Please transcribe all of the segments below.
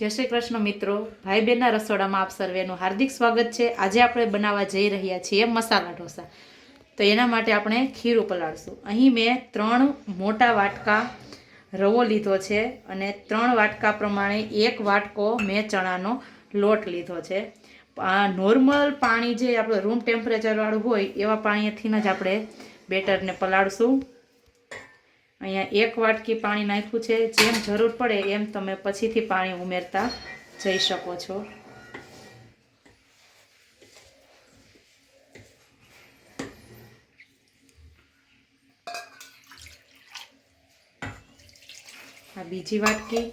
જય શ્રી કૃષ્ણ મિત્રો. ભાઈ બહેનના રસોડામાં આપ સર્વેનું હાર્દિક સ્વાગત છે. આજે આપણે બનાવવા જઈ રહ્યા છીએ મસાલા ઢોસા. તો એના માટે આપણે ખીરું પલાળશું અહીં મેં ત્રણ મોટા વાટકા રવો લીધો છે અને ત્રણ વાટકા પ્રમાણે એક વાટકો મેં ચણાનો લોટ લીધો છે. આ નોર્મલ પાણી જે આપણે રૂમ ટેમ્પરેચરવાળું હોય એવા પાણીથી જ આપણે બેટરને પલાળશું. અહીંયા એક વાટકી પાણી નાખ્યું છે. જેમ જરૂર પડે એમ તમે પછીથી પાણી ઉમેરતા જઈ શકો છો. આ બીજી વાટકી.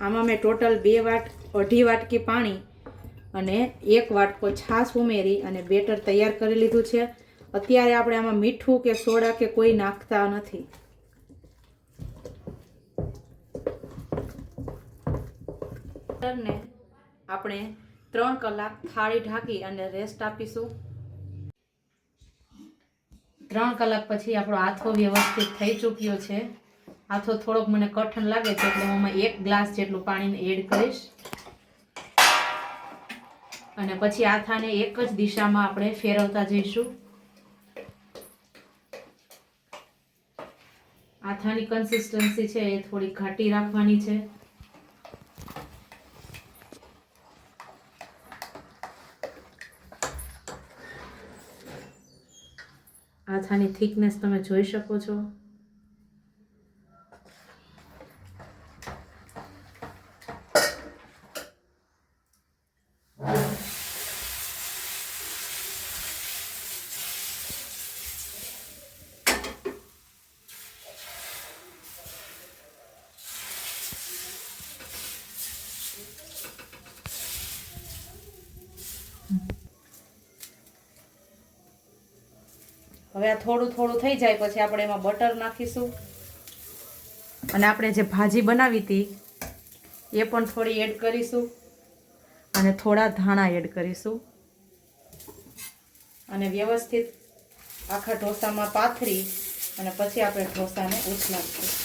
આમાં મેં ટોટલ બે વાટ, અઢી વાટકી પાણી અને એક વાટકો છાશ ઉમેરી અને બેટર તૈયાર કરી લીધું છે. અત્યારે આપણે આમાં મીઠું કે સોડા કે કોઈ નાખતા નથી. બેટરને આપણે ત્રણ કલાક થાળી ઢાંકી અને રેસ્ટ આપીશું. ત્રણ કલાક પછી આપણો આથો વ્યવસ્થિત થઈ ચૂક્યો છે. આથો થોડોક મને કઠણ લાગે છે, એટલે હું આમાં એક ગ્લાસ જેટલું પાણીને એડ કરીશ. અને પછી આથાને એક જ દિશામાં આપણે ફેરવતા જઈશું. આથાની કન્સિસ્ટન્સી છે, એ થોડી ઘાટી રાખવાની છે. આથાની થિકનેસ તમે જોઈ શકો છો. હવે આ થોડું થોડું થઈ જાય પછી આપણે એમાં બટર નાખીશું. અને આપણે જે ભાજી બનાવી હતી, એ પણ થોડી એડ કરીશું. અને થોડા ધાણા એડ કરીશું. અને વ્યવસ્થિત આખા ઢોસામાં પાથરી અને પછી આપણે ઢોસાને ઉછલાવીશું.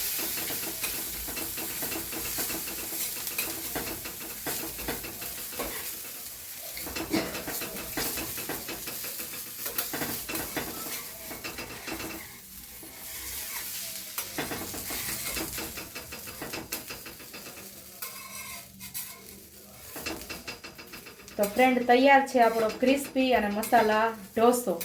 તો ફ્રેન્ડ તૈયાર છે આપણો ક્રિસ્પી અને મસાલા ઢોસો.